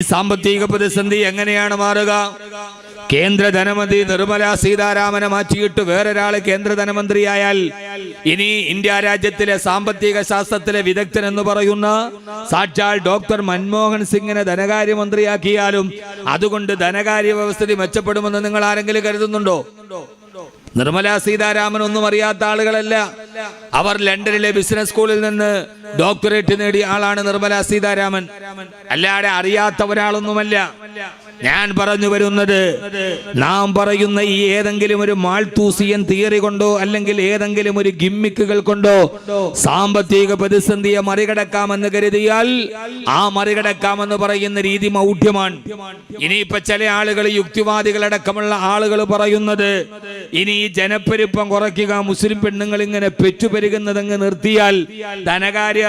സാമ്പത്തിക പ്രതിസന്ധി എങ്ങനെയാണ് മാറുക? കേന്ദ്ര ധനമന്ത്രി നിർമ്മല സീതാരാമനെ മാറ്റിയിട്ട് വേറൊരാൾ കേന്ദ്ര ധനമന്ത്രിയായാൽ ഇനി ഇന്ത്യ രാജ്യത്തിലെ സാമ്പത്തിക ശാസ്ത്രത്തിലെ വിദഗ്ധൻ എന്ന് പറയുന്ന സാക്ഷാൽ ഡോക്ടർ മൻമോഹൻ സിംഗിനെ ധനകാര്യമന്ത്രിയാക്കിയാലും അതുകൊണ്ട് ധനകാര്യ വ്യവസ്ഥിതി മെച്ചപ്പെടുമെന്ന് നിങ്ങൾ ആരെങ്കിലും കരുതുന്നുണ്ടോ? നിർമ്മല സീതാരാമൻ ഒന്നും അറിയാത്ത ആളുകളല്ല. അവർ ലണ്ടനിലെ ബിസിനസ് സ്കൂളിൽ നിന്ന് ഡോക്ടറേറ്റ് നേടിയ ആളാണ് നിർമ്മല സീതാരാമൻ. അല്ലാതെ അറിയാത്ത ഒരാളൊന്നുമല്ല ഞാൻ പറഞ്ഞു വരുന്നത് നാം പറയുന്ന ഈ ഏതെങ്കിലും ഒരു മാൾത്തൂസിയൻ തിയറി കൊണ്ടോ അല്ലെങ്കിൽ ഏതെങ്കിലും ഒരു ഗിമ്മിക്കുകൾ കൊണ്ടോ സാമ്പത്തിക പ്രതിസന്ധിയെ മറികടക്കാമെന്ന് കരുതിയാൽ ആ മറികടക്കാമെന്ന് പറയുന്ന രീതി മൗഢ്യമാണ്. ഇനിയിപ്പോ ചില ആളുകൾ യുക്തിവാദികളടക്കമുള്ള ആളുകൾ പറയുന്നത് ഇനി ജനപ്പെരുപ്പം കുറയ്ക്കുക മുസ്ലിം പെണ്ണുങ്ങൾ ഇങ്ങനെ പെറ്റുപെരുകുന്നതങ്ങ് നിർത്തിയാൽ ധനകാര്യ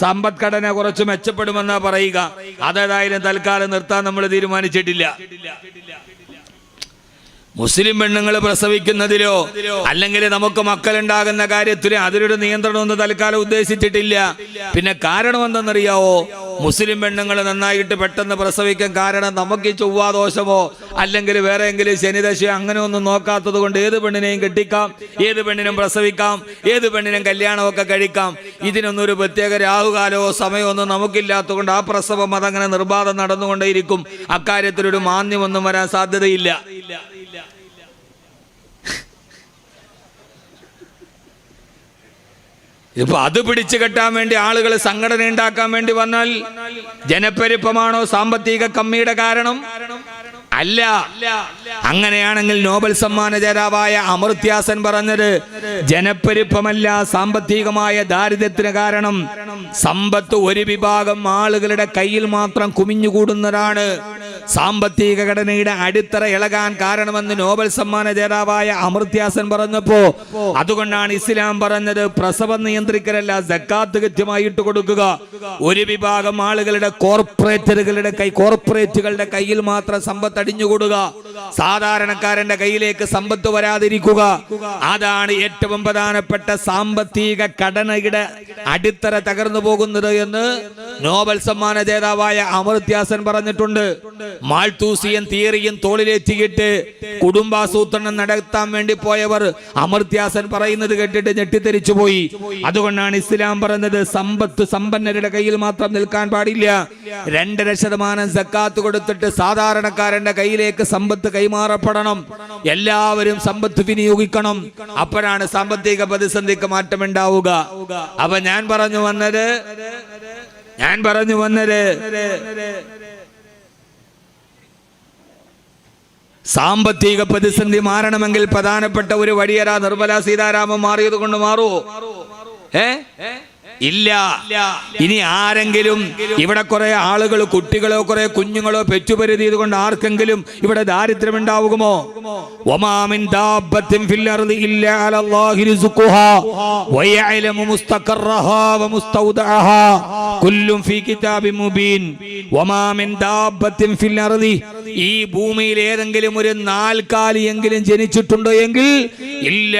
സമ്പദ്ഘടന കുറച്ച് മെച്ചപ്പെടുമെന്നാ പറയുക. അതേതായാലും തൽക്കാലം നിർത്താൻ നമ്മൾ തീരുമാനിച്ചിട്ടില്ല മുസ്ലിം പെണ്ണുങ്ങൾ പ്രസവിക്കുന്നതിലോ അല്ലെങ്കിൽ നമുക്ക് മക്കളുണ്ടാകുന്ന കാര്യത്തിലോ അതിലൊരു നിയന്ത്രണമൊന്നും തൽക്കാലം ഉദ്ദേശിച്ചിട്ടില്ല. പിന്നെ കാരണം എന്തെന്നറിയാവോ? മുസ്ലിം പെണ്ണുങ്ങൾ നന്നായിട്ട് പെട്ടെന്ന് പ്രസവിക്കാൻ കാരണം നമുക്ക് ഈ ചൊവ്വാദോഷമോ അല്ലെങ്കിൽ വേറെ എങ്കിലും ശനിദശയോ അങ്ങനെ ഒന്നും നോക്കാത്തത് കൊണ്ട് ഏത് പെണ്ണിനെയും കെട്ടിക്കാം ഏത് പെണ്ണിനും പ്രസവിക്കാം ഏത് പെണ്ണിനും കല്യാണമൊക്കെ കഴിക്കാം. ഇതിനൊന്നും ഒരു പ്രത്യേക രാഹുകാലമോ സമയമോ ഒന്നും നമുക്കില്ലാത്തത് കൊണ്ട് ആ പ്രസവം അതങ്ങനെ നിർബാധം നടന്നുകൊണ്ടേയിരിക്കും. അക്കാര്യത്തിലൊരു മാന്യമൊന്നും വരാൻ സാധ്യതയില്ല. ഇപ്പൊ അത് പിടിച്ചു കെട്ടാൻ വേണ്ടി ആളുകൾ സംഘടന ഉണ്ടാക്കാൻ വേണ്ടി വന്നാൽ ജനപ്പെരുപ്പമാണോ സാമ്പത്തിക കമ്മിയുടെ കാരണം? അല്ല. അങ്ങനെയാണെങ്കിൽ നോബൽ സമ്മാന ജേതാവായ അമൃത്യാസൻ പറഞ്ഞത് ജനപ്പെരുപ്പമല്ല സാമ്പത്തികമായ ദാരിദ്ര്യത്തിന് കാരണം സമ്പത്ത് ഒരു വിഭാഗം ആളുകളുടെ കയ്യിൽ മാത്രം കുമിഞ്ഞുകൂടുന്നതാണ്. സാമ്പത്തിക ഘടനയുടെ അടിത്തറ ഇളകാൻ കാരണമെന്ന് നോബൽ സമ്മാന ജേതാവായ അമൃത്യാസൻ പറഞ്ഞപ്പോ അതുകൊണ്ടാണ് ഇസ്ലാം പറഞ്ഞത് പ്രസവം നിയന്ത്രിക്കലല്ല ജക്കാത്ത് കൃത്യമായിട്ട് കൊടുക്കുക. ഒരു വിഭാഗം ആളുകളുടെ കോർപ്പറേറ്ററുകളുടെ കൈ കോർപ്പറേറ്റുകളുടെ കയ്യിൽ മാത്രം സമ്പത്ത് അടിഞ്ഞുകൂടുക സാധാരണക്കാരന്റെ കയ്യിലേക്ക് സമ്പത്ത് വരാതിരിക്കുക. അതാണ് ഏറ്റവും പ്രധാനപ്പെട്ട സാമ്പത്തിക ഘടനയുടെ അടിത്തറ തകർന്നു പോകുന്നത് എന്ന് നോബൽ സമ്മാന ജേതാവായ അമൃത്യാസൻ പറഞ്ഞിട്ടുണ്ട്. മാൾത്തൂസിയൻ തിയറിയും തോളിലേറ്റിയിട്ട് കുടുംബാസൂത്രണം നടത്താൻ വേണ്ടി പോയവർ അമൃത്യാസൻ പറയുന്നത് കേട്ടിട്ട് ഞെട്ടിത്തെരിച്ചു പോയി. അതുകൊണ്ടാണ് ഇസ്ലാം പറഞ്ഞത് സമ്പത്ത് സമ്പന്നരുടെ കയ്യിൽ മാത്രം നിൽക്കാൻ പാടില്ല. രണ്ടര ശതമാനം സക്കാത്ത് കൊടുത്തിട്ട് സാധാരണക്കാരന്റെ കയ്യിലേക്ക് സമ്പത്ത് കൈമാറപ്പെടണം. എല്ലാവരും സമ്പത്ത് വിനിയോഗിക്കണം. അപ്പോഴാണ് സാമ്പത്തിക പ്രതിസന്ധിക്ക് മാറ്റമുണ്ടാവുക. അപ്പൊ ഞാൻ പറഞ്ഞു വന്നത് ഞാൻ പറഞ്ഞു വന്നത് സാമ്പത്തിക പ്രതിസന്ധി മാറണമെങ്കിൽ പ്രധാനപ്പെട്ട ഒരു വഴിയരാ നിർമ്മല സീതാരാമൻ മാറിയത് കൊണ്ട് മാറുമോ ഏ? ഇല്ല. ഇനി ആരെങ്കിലും ഇവിടെ കുറെ ആളുകൾ കുട്ടികളോ കുറെ കുഞ്ഞുങ്ങളോ പെറ്റുപരുതിയത് കൊണ്ട് ആർക്കെങ്കിലും ഇവിടെ ദാരിദ്ര്യം ഉണ്ടാവുമോ ഒമാമിൻ ഈ ഭൂമിയിൽ ഏതെങ്കിലും ഒരു നാൽക്കാലിയെങ്കിലും ജനിച്ചിട്ടുണ്ടോ എങ്കിൽ ഇല്ല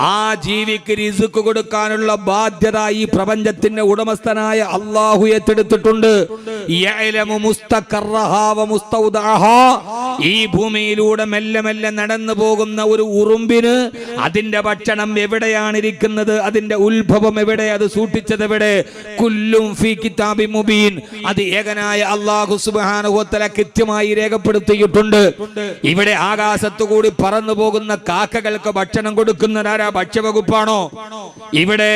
ആ ജീവിക്ക് റിസ്ക് കൊടുക്കാനുള്ള ബാധ്യത ഈ പ്രപഞ്ചത്തിന്റെ ഉടമസ്ഥനായ അള്ളാഹു ഏറ്റെടുത്തിട്ടുണ്ട്. ഈ ഭൂമിയിലൂടെ മെല്ലെ മെല്ലെ നടന്നു പോകുന്ന ഒരു ഉറുമ്പിന് അതിന്റെ ഭക്ഷണം എവിടെയാണ് ഇരിക്കുന്നത് അതിന്റെ ഉത്ഭവം എവിടെ? അത് സൂക്ഷിച്ചത് എവിടെ? കുല്ലും കിതാബി മുബീൻ. അത് ഏകനായ അള്ളാഹു സുബാനുഹോത്തല കൃത്യമായി രേഖപ്പെടുത്തിയിട്ടുണ്ട്. ഇവിടെ ആകാശത്തു കൂടി പറന്നു പോകുന്ന കാക്കകൾക്ക് ഭക്ഷണം കൊടുക്കുന്നതാരാ? ഭക്ഷ്യവകുപ്പാണോ? ഇവിടെ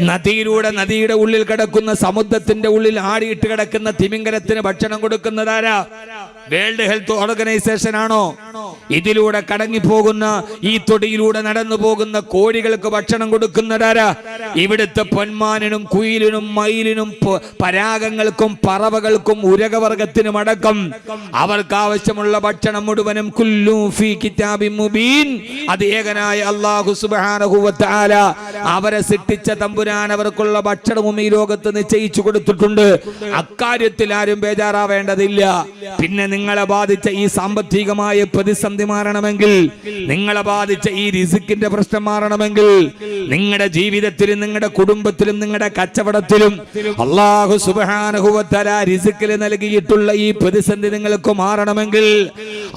നദിയിലൂടെ നദിയുടെ ഉള്ളിൽ കിടക്കുന്ന സമുദ്രത്തിന്റെ ഉള്ളിൽ ആടിയിട്ട് കിടക്കുന്ന തിമിംഗലത്തിന് ഭക്ഷണം കൊടുക്കുന്നതാരാ? വേൾഡ് ഹെൽത്ത് ഓർഗനൈസേഷൻ ആണോ ഇതിലൂടെ കടങ്ങി പോകുന്ന ഈ തൊടിയിലൂടെ നടന്നു പോകുന്ന കോഴികൾക്ക് ഭക്ഷണം കൊടുക്കുന്നതാരാ? ഇവിടുത്തെ പൊന്മാനിനും കുയിലിനും മയിലിനും പരാഗങ്ങൾക്കും പറവകൾക്കും ഉരകവർഗത്തിനും അടക്കം അവർക്ക് ആവശ്യമുള്ള ഭക്ഷണം മുഴുവനും ഫീ കിതാബി മുബീൻ. അത് ഏകനായ അള്ളാഹു സുബ്ഹാനഹു അവരെ സിട്ടിച്ച തമ്പുരാൻ അവർക്കുള്ള ഭക്ഷണവും ഈ ലോകത്ത് നിശ്ചയിച്ചു കൊടുത്തിട്ടുണ്ട്. അക്കാര്യത്തിൽ ആരും ബേജാറാവേണ്ടതില്ല. പിന്നെ നിങ്ങളെ ബാധിച്ച ഈ സാമ്പത്തികമായ പ്രതിസന്ധി മാറണമെങ്കിൽ നിങ്ങളെ ബാധിച്ച ഈ റിസിക്കിന്റെ പ്രശ്നം മാറണമെങ്കിൽ നിങ്ങളുടെ ജീവിതത്തിലും നിങ്ങളുടെ കുടുംബത്തിലും നിങ്ങളുടെ കച്ചവടത്തിലും അള്ളാഹു സുബാനുഭവത്തല റിസിക്കിൽ നൽകിയിട്ടുള്ള ഈ പ്രതിസന്ധി നിങ്ങൾക്ക് മാറണമെങ്കിൽ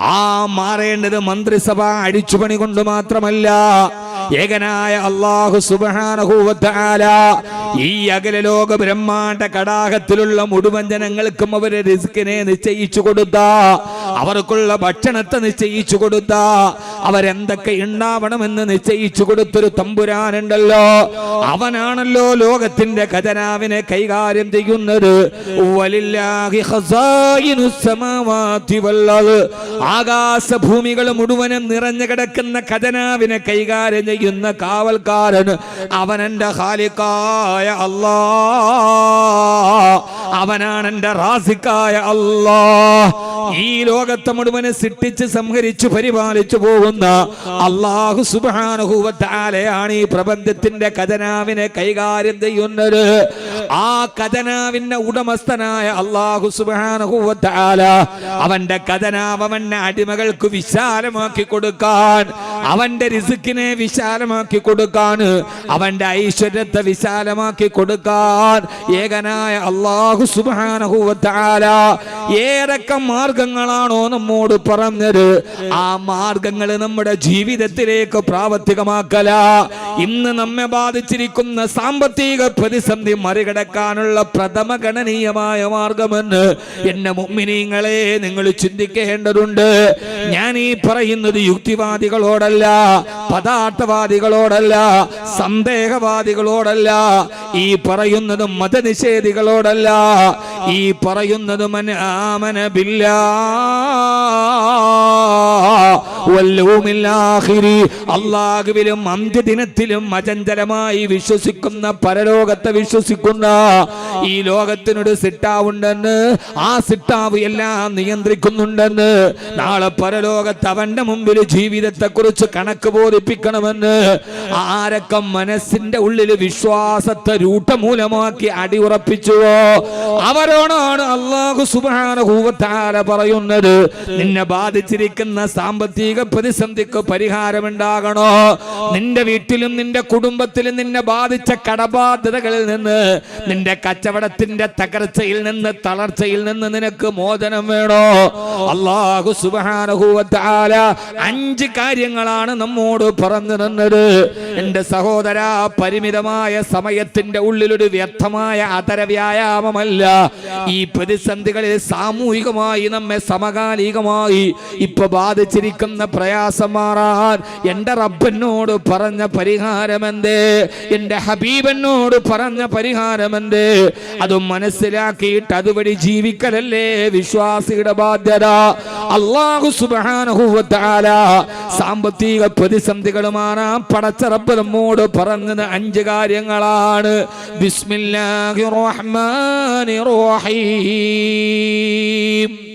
ആ മാറേണ്ടത് മന്ത്രിസഭ അടിച്ചുപണി കൊണ്ട് മാത്രമല്ല ഏകനായ അള്ളാഹു സുബാനഹൂവത്താല ഈ അകല ലോക ബ്രഹ്മാണ്ട കടാഹത്തിലുള്ള മുഴുവൻ ജനങ്ങൾക്കും അവരെ റിസ്കിനെ നിശ്ചയിച്ചു കൊടുത്ത അവർക്കുള്ള ഭക്ഷണത്തെ നിശ്ചയിച്ചു കൊടുത്ത അവരെന്തൊക്കെ ഉണ്ടാവണമെന്ന് നിശ്ചയിച്ചു കൊടുത്തൊരു തമ്പുരാനുണ്ടല്ലോ. അവനാണല്ലോ ലോകത്തിന്റെ ഖജനാവിനെ കൈകാര്യം ചെയ്യുന്നത്. ആകാശഭൂമികൾ മുഴുവനും നിറഞ്ഞു കിടക്കുന്ന ഖജനാവിനെ കൈകാര്യം ചെയ്യുന്ന കാവൽക്കാരൻ അവൻ എന്റെ ഖാലിക്കായ അല്ലാ അവനാണ് എന്റെ റാസിക്കായ അല്ലാ ഈ ലോകത്തെ മുഴുവനെ സിട്ടിച്ച് സംഹരിച്ചു പരിപാലിച്ചു പോകുന്ന അള്ളാഹു സുബാനുഭൂവത്താലയാണ് ഈ പ്രബന്ധത്തിന്റെ ഖജനാവിനെ കൈകാര്യം ചെയ്യുന്നത്. ആ ഖജനാവിന്റെ ഉടമസ്ഥനായ അള്ളാഹു സുബാനഹുല അവന്റെ ഖജനാവ് അവന്റെ അടിമകൾക്ക് വിശാലമാക്കി കൊടുക്കാൻ അവന്റെ റിസുക്കിനെ വിശാലമാക്കി കൊടുക്കാൻ അവന്റെ ഐശ്വര്യത്തെ വിശാലമാക്കി കൊടുക്കാൻ ഏകനായ അള്ളാഹു സുബാനഹുല ഏതൊക്കെ മാർഗങ്ങളാണോ നമ്മോട് പറഞ്ഞത് ആ മാർഗങ്ങൾ നമ്മുടെ ജീവിതത്തിലേക്ക് പ്രാവർത്തികമാക്കല. ഇന്ന് നമ്മെ ബാധിച്ചിരിക്കുന്ന സാമ്പത്തിക പ്രതിസന്ധി മറികടക്കാനുള്ള പ്രഥമ ഗണനീയമായ മാർഗമെന്ന് എന്നെ മുമ്മിനീങ്ങളെ നിങ്ങൾ ചിന്തിക്കേണ്ടതുണ്ട്. ഞാൻ ഈ പറയുന്നത് യുക്തിവാദികളോടല്ല പദാർത്ഥവാദികളോടല്ല സന്ദേഹവാദികളോടല്ല ഈ പറയുന്നത് മതനിഷേധികളോടല്ല ഈ പറയുന്നത് മനാമനബില്ല ആമന ബില്ലാ അള്ളാഹുവിലും അന്ത്യദിനത്തിലും അചഞ്ചലമായി വിശ്വസിക്കുന്ന പരലോകത്തെ വിശ്വസിക്കുന്ന ഈ ലോകത്തിനൊരു സിട്ടാവുണ്ടെന്ന് ആ സിട്ടാവ് എല്ലാം നിയന്ത്രിക്കുന്നുണ്ടെന്ന് നാളെ പരലോകത്ത് അവന്റെ മുമ്പിൽ ജീവിതത്തെ കുറിച്ച് കണക്ക് ബോധിപ്പിക്കണമെന്ന് ആരൊക്കെ മനസ്സിന്റെ ഉള്ളിൽ വിശ്വാസത്തെ രൂഢമൂലമാക്കി അടിയുറപ്പിച്ചുവോ അവരോടാണ് അള്ളാഹു സുബാനുഭൂവത്താര പറയുന്നത്. നിന്നെ ബാധിച്ചിരിക്കുന്ന സാമ്പത്തിക പ്രതിസന്ധിക്ക് പരിഹാരമുണ്ടാകണോ? നിന്റെ വീട്ടിലും നിന്റെ കുടുംബത്തിലും നിന്നെ ബാധിച്ച കടബാധ്യതകളിൽ നിന്ന് നിന്റെ കച്ചവടത്തിന്റെ തകർച്ചയിൽ നിന്ന് തളർച്ചയിൽ നിന്ന് നിനക്ക് മോചനം വേണോ? അള്ളാഹു സുബാനുഭൂവത്താല അഞ്ച് കാര്യങ്ങളാണ് നമ്മോട് പറഞ്ഞു തന്നത്. എന്റെ സഹോദര പരിമിതമായ സമയത്തിന്റെ ഉള്ളിലൊരു വ്യർത്ഥമായ അതര വ്യായാമമല്ല. ഈ പ്രതിസന്ധികളിൽ സാമൂഹികമായി നമ്മെ സമകാലികമായി ഇപ്പൊ ബാധിച്ചിരിക്കുന്ന പ്രയാസം മാറാൻ എന്റെ റബ്ബനോട് പറഞ്ഞ പരിഹാരമെന്തേ? എന്റെ ഹബീബനോട് പറഞ്ഞ പരിഹാരമെന്തേ? അതും മനസ്സിലാക്കിയിട്ട് അതുവഴി ജീവിക്കലല്ലേ വിശ്വാസിയുടെ ബാധ്യത? അള്ളാഹു സുബാനുഭൂവത്താല സാമ്പത്തിക പ്രതിസന്ധികളുമാണ് പടച്ച റബ്ബനോട് പറഞ്ഞത് അഞ്ച് കാര്യങ്ങളാണ്. ബിസ്മില്ലാഹി റഹ്മാനി റഹീം.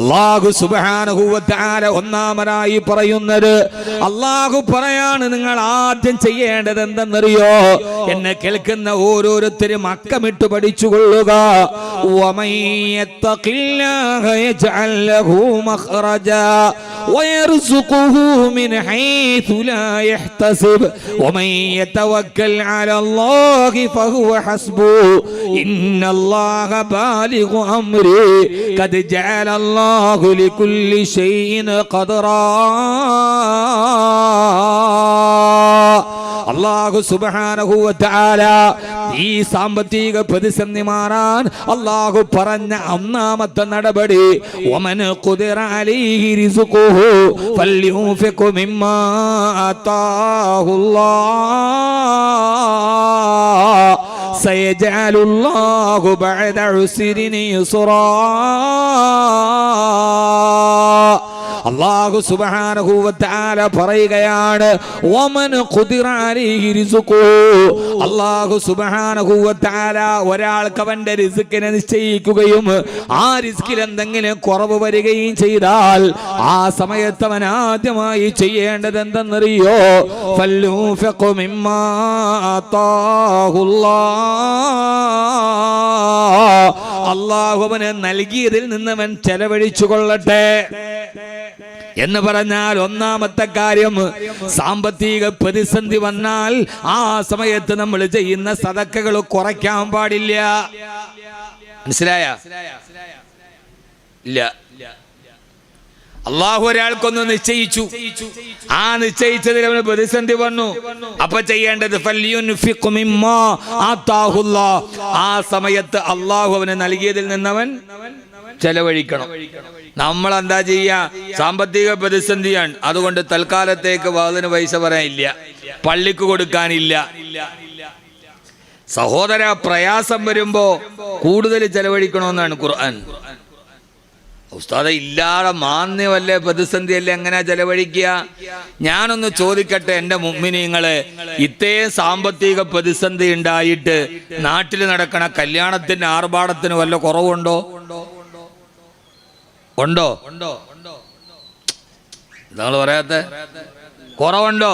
അള്ളാഹു സുബാനുഭൂവത്താല ഒന്നാമനായി പറയുന്നത് അള്ളാഹു പറയാണ് നിങ്ങൾ ആദ്യം ചെയ്യേണ്ടത് എന്തെന്നറിയോ എന്നെ കേൾക്കുന്ന ഓരോരുത്തരും അക്കമിട്ട് പഠിച്ചുകൊള്ളുക ومن يتق الله يجعل له مخرجا ويرزقه من حيث لا يحتسب ومن يتوكل على الله فهو حسبه إن الله بالغ أمره قد جعل الله അല്ലാഹു ലികുല്ലി ഷൈഇൻ ഖദറാ. അള്ളാഹു സുബാനഹുവല ഈ സാമ്പത്തിക പ്രതിസന്ധി മാറാൻ അള്ളാഹു പറഞ്ഞ ഒന്നാമത്തെ നടപടി. ഒമന് കുതിര അലീഹിരിസുഹു سيجعل الله بعد عسر يسرا. അള്ളാഹു സുബാനഹൂവത്താല പറയുകയാണ് റിസുഖു അള്ളാഹു സുബാനുഭൂവത്താല ഒരാൾക്ക് അവന്റെ റിസുക്കിനെ നിശ്ചയിക്കുകയും ആ റിസ്കിൽ എന്തെങ്കിലും കുറവ് വരികയും ചെയ്താൽ ആ സമയത്ത് അവൻ ആദ്യമായി ചെയ്യേണ്ടത് എന്തെന്നറിയോ? ഫല്ലൂഫിഖു മിമ്മാ ആതാഹുല്ലാഹ് അള്ളാഹു അവന് നൽകിയതിൽ നിന്ന് അവൻ ചെലവഴിച്ചു കൊള്ളട്ടെ. എന്ന് പറഞ്ഞാൽ ഒന്നാമത്തെ കാര്യം സാമ്പത്തിക പ്രതിസന്ധി വന്നാൽ ആ സമയത്ത് നമ്മൾ ചെയ്യുന്ന സതക്കകൾ കുറയ്ക്കാൻ പാടില്ല. മനസ്സിലായ? ഇല്ല. അള്ളാഹു ഒരാൾക്കൊന്ന് നിശ്ചയിച്ചു. ആ നിശ്ചയിച്ചതിൽ അവന് പ്രതിസന്ധി വന്നു. അപ്പൊ ചെയ്യേണ്ടത്. ആ സമയത്ത് അള്ളാഹു അവന് നൽകിയതിൽ നിന്നവൻ ചെലവഴിക്കണം. നമ്മൾ എന്താ ചെയ്യാ? സാമ്പത്തിക പ്രതിസന്ധിയാണ്. അതുകൊണ്ട് തൽക്കാലത്തേക്ക് വാതിന് പൈസ പറയാനില്ല. പള്ളിക്ക് കൊടുക്കാനില്ല. സഹോദര പ്രയാസം വരുമ്പോ കൂടുതൽ ചെലവഴിക്കണമെന്നാണ് ഖുർആൻ. ഉസ്താദ ഇല്ലാതെ മാന്യമല്ലേ പ്രതിസന്ധിയല്ലേ എങ്ങനെ ചെലവഴിക്കുക ഞാനൊന്ന് ചോദിക്കട്ടെ എന്റെ മുമ്മിനിങ്ങൾ ഇത്രയും സാമ്പത്തിക പ്രതിസന്ധി ഉണ്ടായിട്ട് നാട്ടിൽ നടക്കണ കല്യാണത്തിന് ആർഭാടത്തിന് വല്ല കുറവുണ്ടോ ഉണ്ടോ നിങ്ങൾ പറയാത്ത കുറവുണ്ടോ?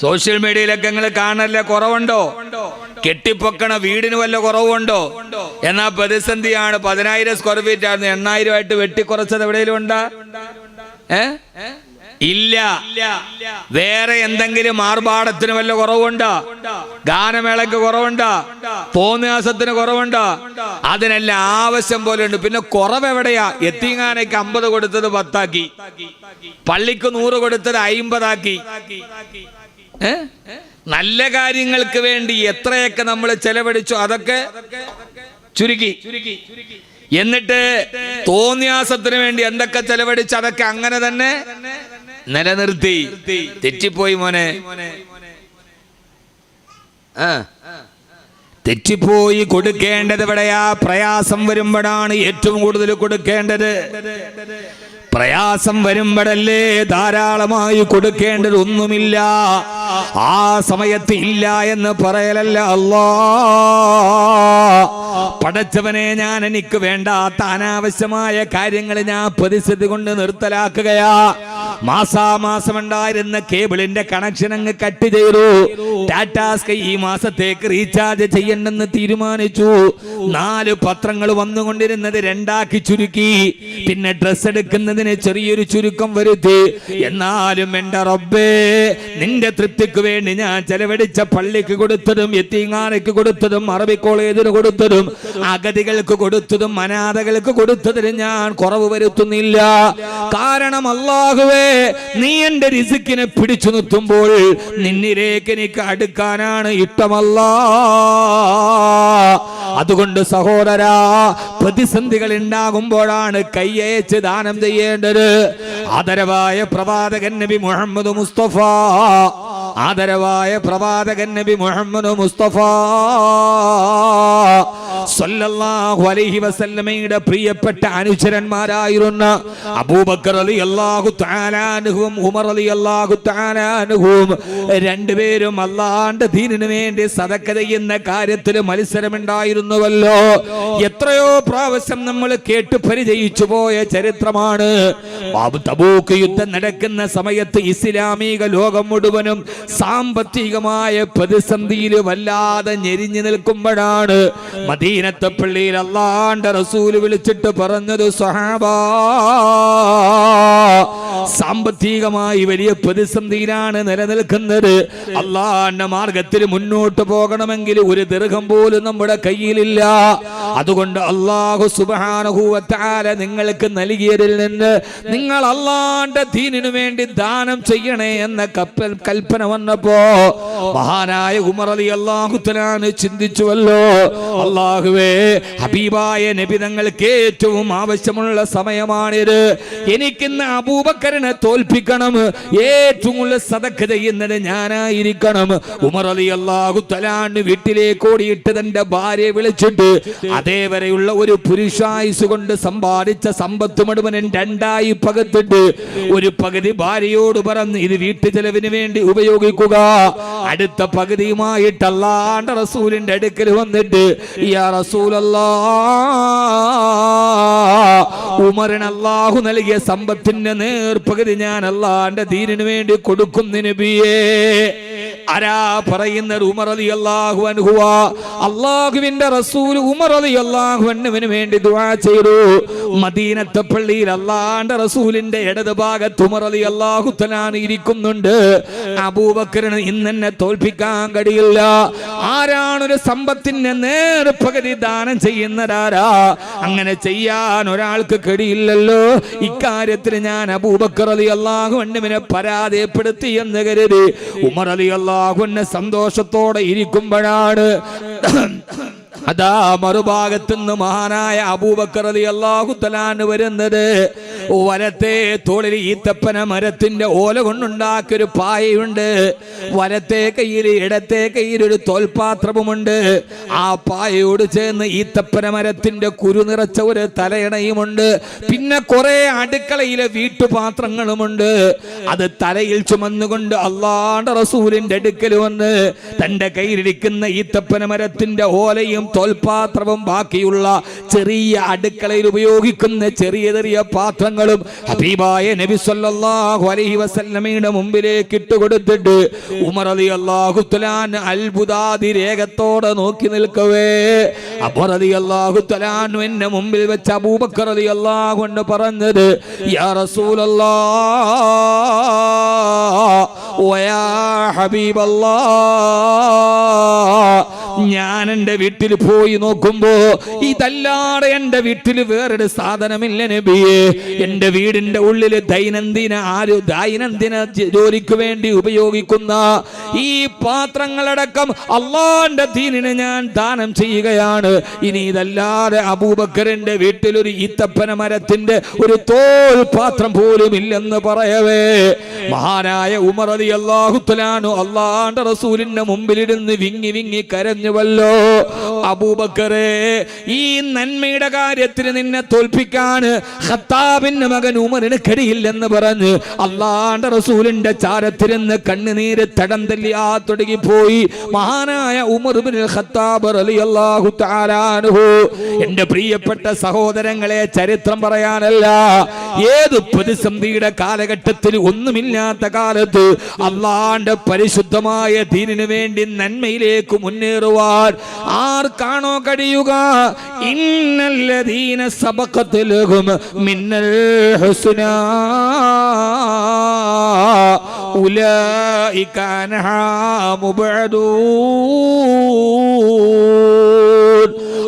സോഷ്യൽ മീഡിയയിലൊക്കെ നിങ്ങൾ കാണല്ലേ കുറവുണ്ടോ? കെട്ടിപ്പൊക്കണ വീടിന് വല്ല കുറവുണ്ടോ? എന്നാ പ്രതിസന്ധിയാണ് പതിനായിരം സ്ക്വയർ ഫീറ്റ് ആയിരുന്നു. എണ്ണായിരം ആയിട്ട് വെട്ടിക്കുറച്ചത് എവിടെയെങ്കിലും ഉണ്ടാ? ഏ? ഇല്ല. വേറെ എന്തെങ്കിലും ആർഭാടത്തിന് വല്ല കുറവുണ്ട്? ഗാനമേളയ്ക്ക് കുറവുണ്ട്? പോന്നിയാസത്തിന് കുറവുണ്ട്? അതിനെല്ലാം ആവശ്യം പോലെ ഉണ്ട്. പിന്നെ കുറവ് എവിടെയാ എത്തിങ്ങാനയ്ക്ക് അമ്പത് കൊടുത്തത് പത്താക്കി. പള്ളിക്ക് നൂറ് കൊടുത്തത് അയിമ്പതാക്കി? നല്ല കാര്യങ്ങൾക്ക് വേണ്ടി എത്രയൊക്കെ നമ്മൾ ചെലവഴിച്ചു അതൊക്കെ ചുരുക്കി. എന്നിട്ട് തോന്നിയാസത്തിന് വേണ്ടി എന്തൊക്കെ ചെലവഴിച്ചു അതൊക്കെ അങ്ങനെ തന്നെ നിലനിർത്തി. തെറ്റിപ്പോയി മോനെ. ആ. തെറ്റിപ്പോയി കൊടുക്കേണ്ടത് ഇവിടെയാ പ്രയാസം വരുമ്പോഴാണ് ഏറ്റവും കൂടുതൽ കൊടുക്കേണ്ടത്. പ്രയാസം വരുമ്പോഴല്ലേ ധാരാളമായി കൊടുക്കേണ്ടത് ഒന്നുമില്ല. ആ സമയത്ത് ഇല്ല എന്ന് പറയലല്ല അല്ലാ. പടച്ചവനെ ഞാൻ എനിക്ക് വേണ്ടാത്ത അനാവശ്യമായ കാര്യങ്ങൾ ഞാൻ പ്രതിസന്ധി കൊണ്ട് നിർത്തലാക്കുകയാ. മാസാമാസം ഉണ്ടായിരുന്ന കേബിളിന്റെ കണക്ഷൻ അങ്ങ് കട്ട് ചെയ്തു. ടാറ്റാ സ്കൈ ഈ മാസത്തേക്ക് റീചാർജ് ചെയ്യണ്ടെന്ന് തീരുമാനിച്ചു. നാല് പത്രങ്ങൾ വന്നുകൊണ്ടിരുന്നത് രണ്ടാക്കി ചുരുക്കി. പിന്നെ ഡ്രസ് എടുക്കുന്നതിന് ചെറിയൊരു ചുരുക്കം വരുത്തി. എന്നാലും എന്റെ റബ്ബേ നിന്റെ തൃപ്തിക്ക് വേണ്ടി ഞാൻ ചെലവഴിച്ച പള്ളിക്ക് കൊടുത്തതും എത്തിങ്ങാനയ്ക്ക് കൊടുത്തതും അറബി കോളേജിന് കൊടുത്തതും അഗതികൾക്ക് കൊടുത്തതും അനാഥകൾക്ക് കൊടുത്തതിന് ഞാൻ കുറവ് വരുത്തുന്നില്ല. കാരണം അള്ളാഹുവേ നീ എന്റെ റിസുക്കിനെ പിടിച്ചു നിർത്തുമ്പോൾ നിന്നിലേക്ക് എനിക്ക് അടുക്കാനാണ് ഇഷ്ടമല്ല. അതുകൊണ്ട് സഹോദരാ പ്രതിസന്ധികൾ ഉണ്ടാകുമ്പോഴാണ് കയ്യേച്ച് ദാനം ചെയ്യേണ്ടത്. ആദരവായ പ്രവാചകൻ നബി മുഹമ്മദ് മുസ്തഫ ആദരവായ പ്രവാചകൻ നബി മുഹമ്മദ് മുസ്തഫ സല്ലല്ലാഹു അലൈഹി വസല്ലമയുടെ പ്രിയപ്പെട്ട അനുചരന്മാരായിരുന്ന അബൂബക്കർ റളിയല്ലാഹു തആല അൻഹുവും ഉമർ റളിയല്ലാഹു തആല അൻഹുവും രണ്ടുപേരും അല്ലാഹുവിന്റെ ദീനിനു വേണ്ടി സദക്ക ചെയ്യുന്ന കാര്യത്തിൽ മത്സരമുണ്ടായിരുന്നുവല്ലോ. എത്രയോ പ്രാവശ്യം നമ്മൾ കേട്ട് പരിചയിച്ചു പോയ ചരിത്രമാണ് തബൂക്ക് യുദ്ധം നടക്കുന്ന സമയത്ത് ഇസ്ലാമിക ലോകം മുഴുവനും സാമ്പത്തികമായ പ്രതിസന്ധിയിൽ വല്ലാതെ ഞെരിഞ്ഞു നിൽക്കുമ്പോഴാണ് മദീനത്തെ പള്ളിയിൽ അള്ളാന്റെ റസൂൽ വിളിച്ചിട്ട് പറഞ്ഞത് സഹാബാ സാമ്പത്തികമായി വലിയ പ്രതിസന്ധിയിലാണ് നിലനിൽക്കുന്നത്. അള്ളാന്റെ മാർഗത്തിൽ മുന്നോട്ട് പോകണമെങ്കിൽ ഒരു ദീർഘം പോലും നമ്മുടെ കയ്യിലില്ല. അതുകൊണ്ട് അള്ളാഹു സുബാനുഭൂവത്താല നിങ്ങൾക്ക് നൽകിയതിൽ നിന്ന് നിങ്ങൾ അള്ളാന്റെ ദീനിനു വേണ്ടി ദാനം ചെയ്യണേ എന്ന കപ്പൽ കൽപ്പന വന്നപ്പോ മഹാനായ ഉമർ അലി അള്ളാഹുത്തലാണ് ചിന്തിച്ചുവല്ലോ അള്ളാഹുവേ ഹബീബായ നബി തങ്ങൾക്ക് ഏറ്റവും ആവശ്യമുള്ള സമയമാണിത്. എനിക്കിന്ന് അബൂബക്കറിനെ തോൽപ്പിക്കണം. ഏറ്റവും കൂടുതൽ സദക്ക ചെയ്യുന്നത് ഞാനായിരിക്കണം. ഉമർ അള്ളാഹു തലാണ്ട് വീട്ടിലേക്ക് ഓടിയിട്ട് തന്റെ ഭാര്യയെ വിളിച്ചിട്ട് അതേവരെയുള്ള ഒരു പുരുഷായുസ് കൊണ്ട് സമ്പാദിച്ച സമ്പത്ത് മുഴുവനും രണ്ടായി പകത്തിട്ട് ഒരു പകുതി ഭാര്യയോട് പറഞ്ഞ് ഇത് വീട്ടു ചെലവിന് വേണ്ടി ഉപയോഗിക്കുക. അടുത്ത പകുതിയുമായിട്ട് അല്ലാണ്ട് റസൂലിന്റെ അടുക്കൽ വന്നിട്ട് യാ റസൂലല്ലാ ഉമറിന് അള്ളാഹു നൽകിയ സമ്പത്തിന്റെ നേർപ്പകുതി ഞാൻ അള്ളാന്റെ ദീനിനു വേണ്ടി കൊടുക്കും നബിയേ. ആരാ പറയുന്നത് ഉമർ അലി അള്ളാഹു അൻഹുവ? അള്ളാഹുവിന്റെ റസൂൽ ഉമർ അലി അള്ളാഹു അന്നുവിന് വേണ്ടി ദുആ ചെയ്തു. മദീനത്തെ പള്ളിയിൽ അള്ളാന്റെ റസൂലിന്റെ ഇടത് ഭാഗത്ത് ഉമർ അലി അള്ളാഹു തലാൻ ഇരിക്കുന്നുണ്ട്. അബൂബക്കറിന് ഇന്നെന്നെ തോൽപ്പിക്കാൻ കഴിയില്ല. ആരാണ് ഒരു സമ്പത്തിന്റെ നേർപകുതി ദാനം ചെയ്യുന്നതാരാ? അങ്ങനെ ചെയ്യാൻ ഒരാൾക്ക് കഴിയില്ലല്ലോ. ഇക്കാര്യത്തിൽ ഞാൻ അബൂബക്കർ അലി അള്ളാഹു അണ്ണുവിനെ പരാജയപ്പെടുത്തി എന്ന് കരുതി. ഉമർ അലി അള്ളാഹുവിനെ സന്തോഷത്തോടെ ഇരിക്കുമ്പോഴാണ് അതാ മറുഭാഗത്തുനിന്ന് മഹാനായ അബൂബക്കർ അലി അള്ളാഹു വരുന്നത്. വലത്തെ തോളിൽ ഈത്തപ്പന മരത്തിന്റെ ഓല കൊണ്ടുണ്ടാക്കിയൊരു പായയുണ്ട്. വലത്തെ കയ്യിൽ ഇടത്തെ കയ്യിൽ ഒരു തോൽപാത്രവുമുണ്ട്. ആ പായയോട് ചേർന്ന് ഈത്തപ്പന മരത്തിന്റെ കുരു നിറച്ച ഒരു തലയണയുമുണ്ട്. പിന്നെ കുറെ അടുക്കളയിലെ വീട്ടുപാത്രങ്ങളുമുണ്ട്. അത് തലയിൽ ചുമന്നുകൊണ്ട് അള്ളാണ്ട റസൂലിന്റെ അടുക്കൽ വന്ന് തന്റെ കയ്യിലിരിക്കുന്ന ഈത്തപ്പന മരത്തിന്റെ ഓലയും തോൽപാത്രവും ബാക്കിയുള്ള ചെറിയ അടുക്കളയിൽ ഉപയോഗിക്കുന്ന ചെറിയ ചെറിയ ഹബീബായ നബി സല്ലല്ലാഹു അലൈഹി വസല്ലമയുടെ മുമ്പിലേക്ക് ഇട്ട് കൊടുത്തിട്ട് ഉമർ അലി അള്ളാഹു തലാൻ അത്ഭുതാതി രേഖത്തോടെ നോക്കി നിൽക്കവേ. അബർ അലി അള്ളാഹു തലാൻ എന്നെ മുമ്പിൽ വെച്ച അബൂബക്കർ അലി അള്ളാഹു എന്ന് പറഞ്ഞത് യാ റസൂലല്ലാ ഹബീബല്ലാ ഞാൻ എന്റെ വീട്ടിൽ പോയി നോക്കുമ്പോ ഇതല്ലാതെ എന്റെ വീട്ടിൽ വേറൊരു സാധനമില്ല നബിയെ. എന്റെ വീടിന്റെ ഉള്ളിൽ ദൈനംദിന ആര് ദൈനംദിന ജോലിക്ക് വേണ്ടി ഉപയോഗിക്കുന്ന ഈ പാത്രങ്ങളടക്കം അള്ളാന്റെ ദീനിനെ ഞാൻ ദാനം ചെയ്യുകയാണ്. ഇനി ഇതല്ലാതെ അബൂബക്കറിന്റെ വീട്ടിൽ ഒരു ഈത്തപ്പന മരത്തിന്റെ ഒരു തോൽ പാത്രം പോലും ഇല്ലെന്ന് പറയവേ. മഹാനായ ഉമർ അലി അള്ളാഹുത്തലാനു അള്ളാന്റെ റസൂലിന്റെ മുമ്പിലിരുന്ന് വിങ്ങി വിങ്ങി കരഞ്ഞുവല്ലോ അബൂബക്കറെ ഈ നന്മയുടെ കാര്യത്തിൽ നിന്നെ തോൽപ്പിക്കാൻ ഹത്താബിന്റെ മകൻ ഉമറിന് കഴിയില്ലെന്ന് പറഞ്ഞ് അള്ളാന്റെ റസൂലിന്റെ ചാരത്തിരുന്ന് കണ്ണുനീര് തടം തല്ലിയാ തുടങ്ങി പോയി മഹാനായ ഉമർ ബിൻ ഖത്താബ് റളിയല്ലാഹു തആല അൻഹു. എന്റെ പ്രിയപ്പെട്ട സഹോദരങ്ങളെ ചരിത്രം പറയാനല്ല. ഏത് പ്രതിസന്ധിയുടെ കാലഘട്ടത്തിൽ ഒന്നുമില്ലാത്ത കാലത്ത് അള്ളാന്റെ പരിശുദ്ധമായ ദീനിനു വേണ്ടി നന്മയിലേക്ക് മുന്നേറുവാൻ ആർക്കാണോ കഴിയുക? ഇന്നല്ലദീന സബഖത്തിലഹും മിന്നൽ ഹുസ്നാ. ഉലൈക അൻഹാ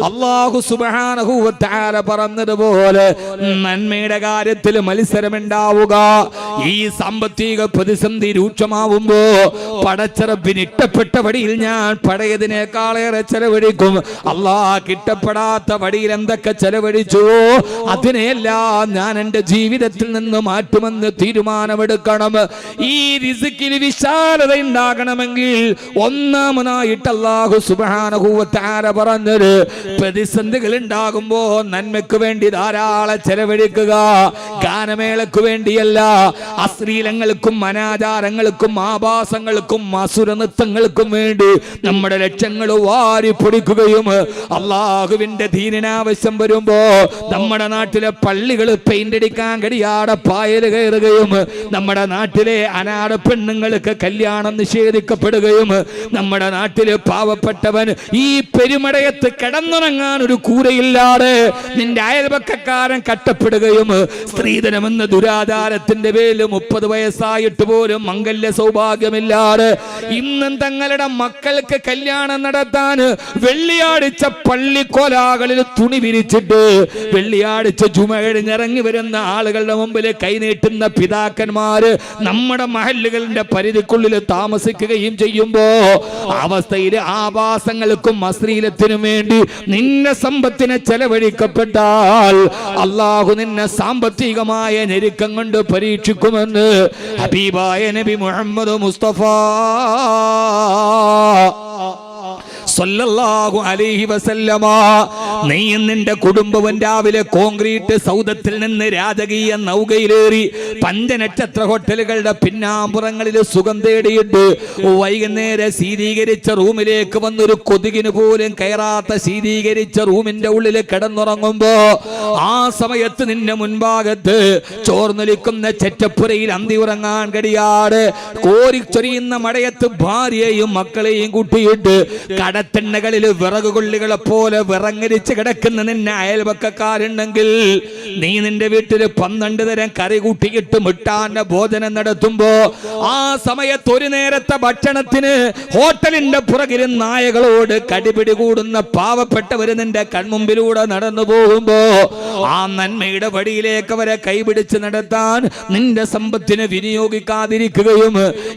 അള്ളാഹു തആല പറഞ്ഞതുപോലെ നന്മയുടെ കാര്യത്തിൽ മത്സരമുണ്ടാവുക. ഈ സാമ്പത്തിക പ്രതിസന്ധി രൂക്ഷമാവുമ്പോ പടച്ചിറപ്പിന് ഇഷ്ടപ്പെട്ട വടിയിൽ ഞാൻ പഴയതിനേക്കാളേറെ ചെലവഴിക്കും. അള്ളാഹ് കിട്ടപ്പെടാത്ത വടിയിൽ എന്തൊക്കെ ചെലവഴിച്ചുവോ അതിനെല്ലാം ഞാൻ എന്റെ ജീവിതത്തിൽ നിന്ന് മാറ്റുമെന്ന് തീരുമാനമെടുക്കണം. ഈ റിസിക്കിൽ വിശാലത ഉണ്ടാകണമെങ്കിൽ ഒന്നാമനായിട്ട് അള്ളാഹു സുബാനഹൂവത്താര പറഞ്ഞത് പ്രതിസന്ധികൾ ഉണ്ടാകുമ്പോ നന്മയ്ക്ക് വേണ്ടി ധാരാളം ചെലവഴിക്കുക. ഗാനമേളക്ക് വേണ്ടിയല്ല അശ്ലീലങ്ങൾക്കും അനാചാരങ്ങൾക്കും ആഭാസങ്ങൾക്കും അസുര നൃത്തങ്ങൾക്കും വേണ്ടി നമ്മുടെ ലക്ഷ്യങ്ങൾ വാരി പൊടിക്കുകയും അള്ളാഹുവിന്റെ ധീരനാവശ്യം വരുമ്പോ നമ്മുടെ നാട്ടിലെ പള്ളികൾ പെയിന്റ് അടിക്കാൻ കഴിയാതെ പായൽ കയറുകയും നമ്മുടെ നാട്ടിലെ അനാട പെണ്ണുങ്ങൾക്ക് കല്യാണം നിഷേധിക്കപ്പെടുകയും നമ്മുടെ നാട്ടിലെ പാവപ്പെട്ടവൻ ഈ പെരുമടയത്ത് കിടന്നുറങ്ങാൻ ഒരു കൂരയില്ലാതെ നിന്റെ അയൽപക്കക്കാരൻ കട്ടപ്പെടുകയും സ്ത്രീധനമെന്ന ദുരാചാരത്തിന്റെ പേരിൽ മുപ്പത് വയസ്സായിട്ട് പോലും മംഗല്യ സൗഭാഗ്യമില്ലാതെ ഇന്നും തങ്ങളുടെ മക്കൾക്ക് കല്യാണം നടത്താൻ വെള്ളിയാഴ്ച പള്ളിക്കോലാകളിൽ തുണി വിരിച്ചിട്ട് വെള്ളിയാഴ്ച ചുമ കഴിഞ്ഞിറങ്ങി വരുന്ന ആളുകളുടെ മുമ്പിൽ കൈനീട്ടുന്ന പിതാക്കന്മാര് നമ്മുടെ മഹല്ലുകളുടെ പരിധിക്കുള്ളിൽ താമസിക്കുകയും ചെയ്യുമ്പോ അവസ്ഥയിൽ ആവാസങ്ങൾക്കും അശ്ലീലത്തിനും വേണ്ടി നിന്റെ സമ്പത്തിനെ ചെലവഴിക്കപ്പെട്ടാൽ അള്ളാഹു നിന്നെ സാമ്പത്തികമായ ഞെരുക്കം കൊണ്ട് പരീക്ഷിക്കുമെന്ന് ഹബീബായ നബി മുഹമ്മദ് മുസ്തഫ സല്ലല്ലാഹു അലൈഹി വസല്ലമ നീയും നിന്റെ കുടുംബവും രാവിലെ കോൺക്രീറ്റ് സൗദത്തിൽ നിന്ന് രാജകീയ നൗകയിലേറി പഞ്ചനക്ഷത്ര ഹോട്ടലുകളുടെ പിന്നാമ്പുറങ്ങളിൽ സുഖം തേടിയിട്ട് വൈകുന്നേരം ശീതീകരിച്ച റൂമിലേക്ക് വന്നൊരു കൊതുകിന് പോലും കയറാത്ത ശീതീകരിച്ച റൂമിന്റെ ഉള്ളിൽ കിടന്നുറങ്ങുമ്പോ ആ സമയത്ത് നിന്റെ മുൻഭാഗത്ത് ചോർന്നൊലിക്കുന്ന ചെറ്റപ്പുരയിൽ അന്തി ഉറങ്ങാൻ കഴിയാട് കോരിച്ചൊരിയുന്ന മടയത്ത് ഭാര്യയും മക്കളെയും കൂട്ടിയിട്ട് കടത്തെണ്ണകളിൽ വിറകുകൊള്ളികളെ പോലെ വിറങ്ങരിച്ച് കിടക്കുന്ന നിന്നെ അയൽവക്കക്കാരുണ്ടെങ്കിൽ നീ നിന്റെ വീട്ടിൽ പന്ത്രണ്ട് തരം കറി കൂട്ടിയിട്ട് മിട്ടാന്റെ ഭോജനം നടത്തുമ്പോ ആ സമയത്ത് ഒരു നേരത്തെ ഭക്ഷണത്തിന് ഹോട്ടലിന്റെ പുറകിൽ നായകളോട് കടിപിടി കൂടുന്ന പാവപ്പെട്ടവര് നിന്റെ കൺമുമ്പിലൂടെ നടന്നു പോകുമ്പോ ആ നന്മയുടെ വഴിയിലേക്ക് അവരെ കൈപിടിച്ച് നടത്താൻ നിന്റെ സമ്പത്തിന് വിനിയോഗിക്കാതിരിക്കുകയും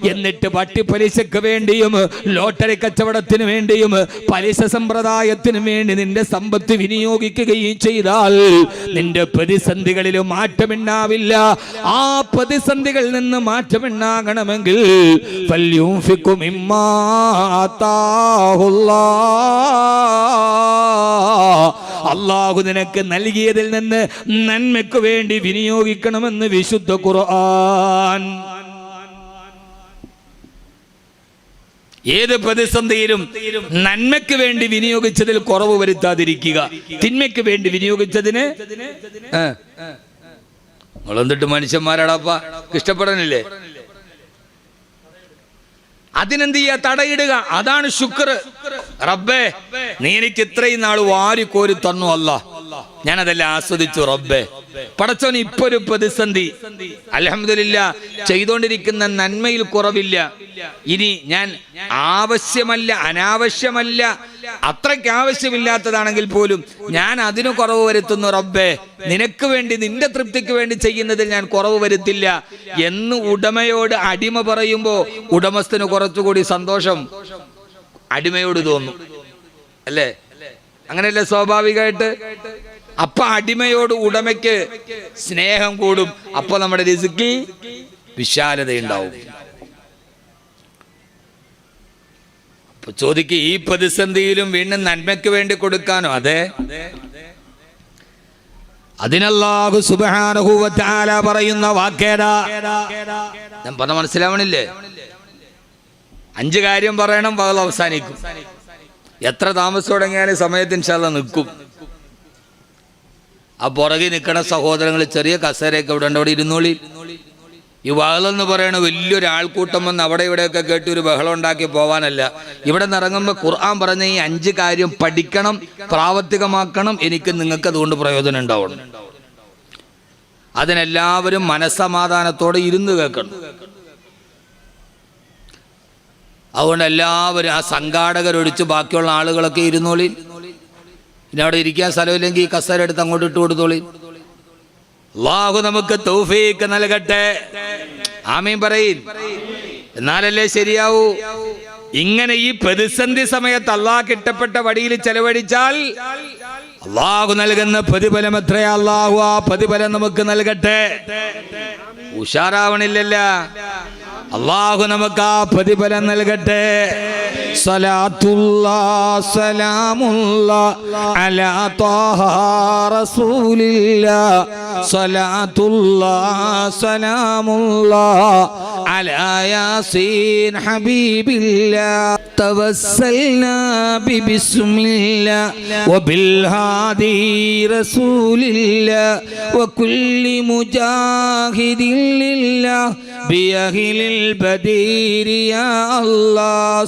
എന്നിട്ട് പട്ടിപ്പലിശക്ക് വേണ്ടിയും ലോട്ടറി കച്ചവടത്തിന് വേണ്ടിയും പലിശ സമ്പ്രദായത്തിന് വേണ്ടി നിന്റെ സമ്പത്ത് വിനിയോഗിക്കുകയും ചെയ്താൽ നിന്റെ പ്രതിസന്ധികളിൽ മാറ്റമുണ്ടാവില്ല ആ പ്രതിസന്ധികളിൽ നിന്ന് മാറ്റമുണ്ടാകണമെങ്കിൽ. അള്ളാഹു നിനക്ക് നൽകിയതിൽ നിന്ന് നന്മയ്ക്കു വേണ്ടി വിനിയോഗിക്കണമെന്ന് വിശുദ്ധ ഖുർആൻ ഏത് പ്രതിസന്ധിയിലും നന്മയ്ക്ക് വേണ്ടി വിനിയോഗിച്ചതിൽ കുറവ് വരുത്താതിരിക്കുക. തിന്മയ്ക്ക് വേണ്ടി വിനിയോഗിച്ചതിന്. നിങ്ങളെന്തിട്ട് മനുഷ്യന്മാരാടാപ്പ? ഇഷ്ടപ്പെടാനില്ലേ അതിനെന്ത് ചെയ്യാ? തടയിടുക. അതാണ് ശുക്ർ. റബ്ബേ നീ എനിക്ക് ഇത്രയും നാൾ വാരിക്കോരി തന്നു അല്ല ഞാനതെല്ലാം ആസ്വദിച്ചു റബ്ബേ. പടച്ചോൻ ഇപ്പൊ ഒരു പ്രതിസന്ധി. അലഹമില്ല ചെയ്തുകൊണ്ടിരിക്കുന്ന നന്മയിൽ കുറവില്ല. ഇനി ഞാൻ ആവശ്യമല്ല അനാവശ്യമല്ല അത്രയ്ക്ക് ആവശ്യമില്ലാത്തതാണെങ്കിൽ പോലും ഞാൻ അതിനു കുറവ് വരുത്തുന്നു റബ്ബേ. നിനക്ക് വേണ്ടി നിന്റെ തൃപ്തിക്ക് വേണ്ടി ചെയ്യുന്നതിൽ ഞാൻ കുറവ് വരുത്തില്ല. എന്ന് ഉടമയോട് അടിമ പറയുമ്പോ ഉടമസ്ഥന് കുറച്ചുകൂടി സന്തോഷം. അടിമയോട് തോന്നും. അല്ലേ? അങ്ങനെയല്ലേ സ്വാഭാവികമായിട്ട്? അപ്പൊ അടിമയോട് ഉടമയ്ക്ക് സ്നേഹം കൂടും. അപ്പൊ നമ്മുടെ രസിക്ക് വിശാലതയുണ്ടാവും. അപ്പൊ ചോദിക്ക് ഈ പ്രതിസന്ധിയിലും വീണ്ടും നന്മയ്ക്ക് വേണ്ടി കൊടുക്കാനോ? അതെ. അതിനല്ലാഹു സുബാനുഭൂവത്താല പറയുന്ന വാക്കേടാ. ഞാൻ പറഞ്ഞ മനസ്സിലാവണില്ലേ? അഞ്ച് കാര്യം പറയണം അവസാനിക്കും. എത്ര താമസം തുടങ്ങിയാലും സമയത്തിന് ശാല നിൽക്കും. ആ പുറകിൽ നിൽക്കണ സഹോദരങ്ങൾ ചെറിയ കസേരയൊക്കെ ഇവിടെ ഉണ്ട്. അവിടെ ഇരുന്നോളി. ഈ വഹളെന്ന് പറയണ വലിയൊരു ആൾക്കൂട്ടം വന്ന് അവിടെ ഇവിടെയൊക്കെ കേട്ട് ഒരു ബഹളം ഉണ്ടാക്കി പോവാനല്ല. ഇവിടെ നിറങ്ങുമ്പോൾ ഖുർആൻ പറഞ്ഞ ഈ അഞ്ച് കാര്യം പഠിക്കണം പ്രാവർത്തികമാക്കണം. എനിക്ക് നിങ്ങൾക്ക് അതുകൊണ്ട് പ്രയോജനം ഉണ്ടാവണം. അതിനെല്ലാവരും മനസ്സമാധാനത്തോടെ ഇരുന്ന് കേൾക്കണം. അതുകൊണ്ട് എല്ലാവരും ആ സംഘാടകരൊഴിച്ച് ബാക്കിയുള്ള ആളുകളൊക്കെ ഇരുന്നോളി. പിന്നെ അവിടെ ഇരിക്കാൻ സ്ഥലമില്ലെങ്കിൽ ഈ കസേര എടുത്ത് അങ്ങോട്ട് ഇട്ട് കൊടുത്തോളി. അള്ളാഹു നമുക്ക് തൗഫീക്ക് നൽകട്ടെ. ആമീൻ പറയിൻ എന്നാലല്ലേ ശരിയാവൂ? ഇങ്ങനെ ഈ പ്രതിസന്ധി സമയത്ത് അള്ളാഹ് കിട്ടപ്പെട്ട വഴിയിൽ ചെലവഴിച്ചാൽ അള്ളാഹു നൽകുന്ന പ്രതിഫലം എത്രയാ? അള്ളാഹു ആ പ്രതിഫലം നമുക്ക് നൽകട്ടെ. ഉഷാറാവണില്ലല്ല. അള്ളാഹു നമുക്ക് ആ പ്രതിഫലം നൽകട്ടെ. സലാത്തുല്ലാ സലാമുല്ലാ അലാ ത്വാഹ റസൂലില്ലാ സലാത്തുല്ലാ സലാമുല്ലാ അലാ യാസീൻ ഹബീബില്ലാ توسلنا ببسم الله وبالهادي رسول الله وكل مجاهد لله بأهل البدير يا الله